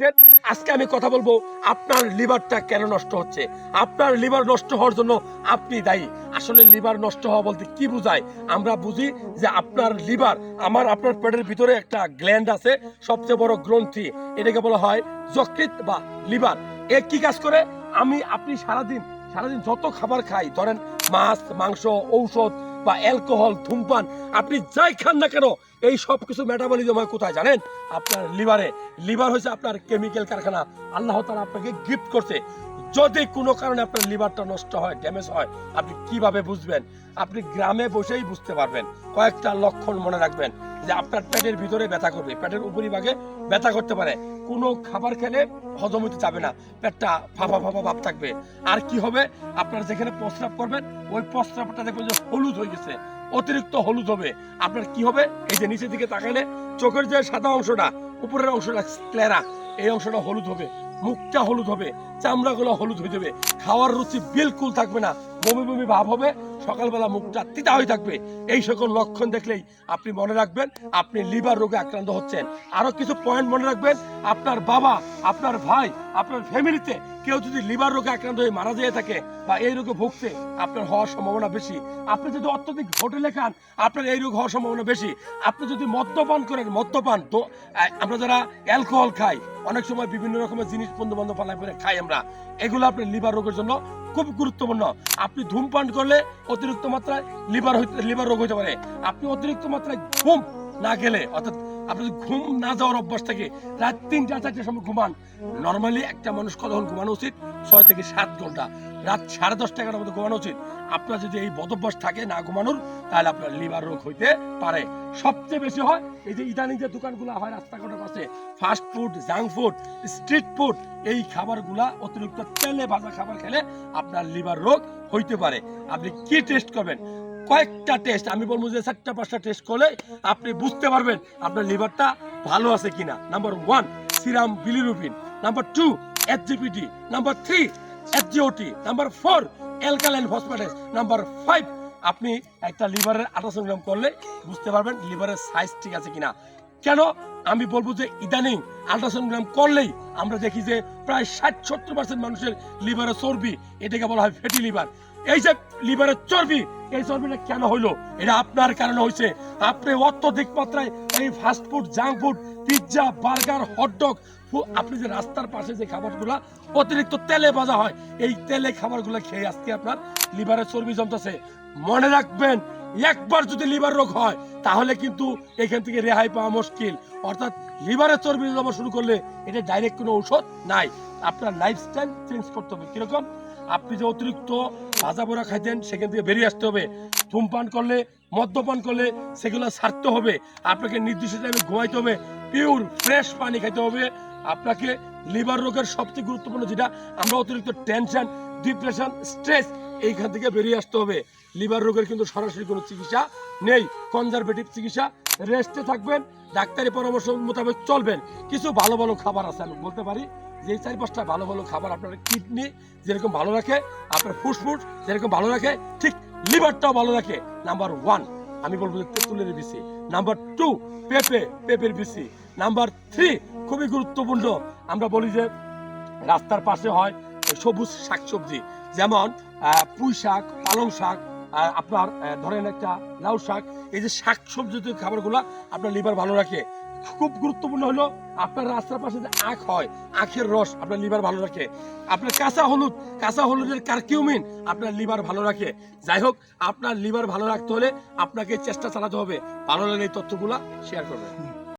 দেখছেন আজকে আমি কথা বলব, আপনার লিভারটা কেন নষ্ট হচ্ছে? আপনার লিভার নষ্ট হওয়ার জন্য আপনি দায়ী। আসলে লিভার নষ্ট হওয়া বলতে কি বোঝায়? আমরা বুঝি যে আপনার লিভার, আমার, আপনার পেটের ভিতরে একটা গ্ল্যান্ড আছে, সবচেয়ে বড় গ্রন্থি। এটাকে বলা হয় যকৃত বা লিভার। এ কি কাজ করে? আমি, আপনি সারাদিন সারাদিন যত খাবার খাই, ধরেন মাছ, মাংস, ঔষধ বা অ্যালকোহল, ধূমপান, আপনি যাই খান না কেন, এই সব কিছু মেটাবলিজম হয় কোথায় জানেন? আপনার লিভারে লিভার হয়েছে আপনার কেমিক্যাল কারখানা। আল্লাহ তালা আপনাকে গিফট করছে। যদি কোনো কারণে আপনার লিভারটা নষ্ট হয় ড্যামেজ হয়, আপনি কীভাবে বুঝবেন? আপনি গ্রামে বসেই বুঝতে পারবেন। কয়েকটা লক্ষণ মনে রাখবেন। যে আপনার পেটের ভিতরে ব্যথা করবে, পেটের উপরিভাগে ব্যথা করতে পারে। কোনো খাবার খেলে হজম হতে যাবে না। পেটটা ফাঁপা ফাঁপা ভাব থাকবে। আর কি হবে? আপনার যেখানে প্রস্রাব করবেন, ওই প্রস্রাবটা দেখবেন যে হলুদ হয়ে গেছে। অতিরিক্ত হলুদ হবে। আপনার কি হবে? এই যে নিচের দিকে তাকাইলে, চোখের যে সাদা অংশটা, উপরের অংশটা ক্লেরা এই অংশটা হলুদ হবে। মুখটা হলুদ হবে। চামড়াগুলো হলুদ হয়ে যাবে। খাওয়ার রুচি বিলকুল থাকবে না। বমি বমি ভাব হবে। সকালবেলা মুখটা তিতা হয়ে থাকবে। এই সকল লক্ষণ দেখলেই আপনি মনে রাখবেন, আপনি লিভার রোগে আক্রান্ত হচ্ছেন। আরও কিছু পয়েন্ট মনে রাখবেন, আপনার বাবা, আপনার ভাই, আপনার ফ্যামিলিতে কেউ যদি লিভার রোগে আক্রান্ত হয়ে মারা যেয়ে থাকে বা এই রোগে ভুগছে, আপনার হওয়ার সম্ভাবনা বেশি। আপনি যদি অত্যধিক হোটেলে খান আপনার এই রোগ হওয়ার সম্ভাবনা বেশি। আপনি যদি মদ্যপান করেন, মদ্যপান তো আমরা যারা অ্যালকোহল খাই, অনেক সময় বিভিন্ন রকমের জিনিস বন্ধু বান্ধব পালাই করে খাই আমরা। এগুলো আপনার লিভার রোগের জন্য খুব গুরুত্বপূর্ণ। আপনি ধূমপান করলে অতিরিক্ত মাত্রায় লিভার লিভার রোগ হতে পারে। আপনি অতিরিক্ত মাত্রায় ঘুম না গেলে, অর্থাৎ আপনি যদি ঘুম না যাওয়ার অভ্যাস থাকে, রাত তিনটা, চারটার সময় ঘুমান। নর্মালি একটা মানুষ কতক্ষণ ঘুমানো উচিত? ছয় থেকে সাত ঘণ্টা। রাত সাড়ে দশটা, এগারোটার মধ্যে ঘুমানো উচিত। আপনার যদি এই বদভ্যাস থাকে না ঘুমানোর, তাহলে আপনার লিভার রোগ হইতে পারে। সবচেয়ে বেশি হয় এই যে ইদানিং যে দোকানগুলো হয় রাস্তাঘাটের পাশে fast food junk food street food এই খাবারগুলা অতিরিক্ত তেলে ভাজা খাবার খেলে আপনার লিভার রোগ হইতে পারে। আপনি কি টেস্ট করবেন? কয়েকটা টেস্ট আমি বলব যে চারটা, পাঁচটা টেস্ট করলে আপনি বুঝতে পারবেন আপনার লিভারটা ভালো আছে কিনা। Number one serum bilirubin number two SGPT number three SGOT number four alkaline phosphatase number five আপনি একটা লিভারের আঠাশো গ্রাম করলে বুঝতে পারবেন লিভারের সাইজ ঠিক আছে কিনা। কেন? আমি বলব যে ইদানিং আল্ট্রাসাউন্ড করলেই আমরা দেখি যে প্রায় ষাট, সত্তর পার্সেন্ট মানুষের লিভারে চর্বি, এটাকে বলা হয় ফ্যাটি লিভার এই যে লিভারের চর্বি, এই চর্বিটা কেন হইল? এটা আপনার কারণে হয়েছে আপনি অত্যধিক মাত্রায় এই fast food junk food pizza burger hot dog আপনি যে রাস্তার পাশে যে খাবারগুলো অতিরিক্ত তেলে ভাজা হয়, এই তেলে খাবারগুলো খেয়ে আজকে আপনার লিভারের চর্বি জমতেছে। মনে রাখবেন একবার যদি লিভার রোগ হয়, তাহলে কিন্তু এখান থেকে রেহাই পাওয়া মুশকিল। অর্থাৎ লিভারের চর্বি জমা শুরু করলে এটা ডাইরেক্ট কোনো ঔষধ নাই। আপনার লাইফস্টাইল চেঞ্জ করতে হবে। কীরকম? আপনি যে অতিরিক্ত ভাজা পোড়া খাইতেন, সেখান থেকে বেরিয়ে আসতে হবে। ধূমপান করলে, মদ্যপান করলে, সেগুলো ছাড়তে হবে। আপনাকে নির্দিষ্ট টাইমে ঘুমাইতে হবে। পিওর ফ্রেশ পানি খেতে হবে। আপনাকে লিভার রোগের সবচেয়ে গুরুত্বপূর্ণ যেটা, আমরা অতিরিক্ত টেনশন ডিপ্রেশন স্ট্রেস এইখান থেকে বেরিয়ে আসতে হবে। লিভার রোগের কিন্তু সরাসরি কোনো চিকিৎসা নেই। কনজারভেটিভ চিকিৎসা। রেস্টে থাকবেন, ডাক্তারি পরামর্শ মোতাবেক চলবেন। কিছু ভালো ভালো খাবার আছে, আমি বলতে পারি। যে চার পাঁচটা ভালো ভালো খাবার আপনার কিডনি যেরকম ভালো রাখে, আপনার ফুসফুস যেরকম ভালো রাখে, ঠিক লিভারটাও ভালো রাখে। নাম্বার ওয়ান আমি বলব যে তেঁতুলের বিসি নাম্বার টু পেঁপে, পেঁপের বিসি নাম্বার থ্রি খুবই গুরুত্বপূর্ণ। আমরা বলি যে রাস্তার পাশে হয় সবুজ শাকসবজি। যেমন পুঁই শাক, পালং শাক আপনার ধরেন একটা লাউ শাক, এই যে শাক সবজি খাবারগুলো আপনার লিভার ভালো রাখে। খুব গুরুত্বপূর্ণ হলো আপনার রাস্তার পাশে যে আখ হয়, আখের রস আপনার লিভার ভালো রাখে। আপনার কাঁচা হলুদ, কাঁচা হলুদের কারকিউমিন আপনার লিভার ভালো রাখে। যাই হোক, আপনার লিভার ভালো রাখতে হলে আপনাকে চেষ্টা চালাতে হবে। ভালো লাগলে এই তথ্যগুলো শেয়ার করবেন।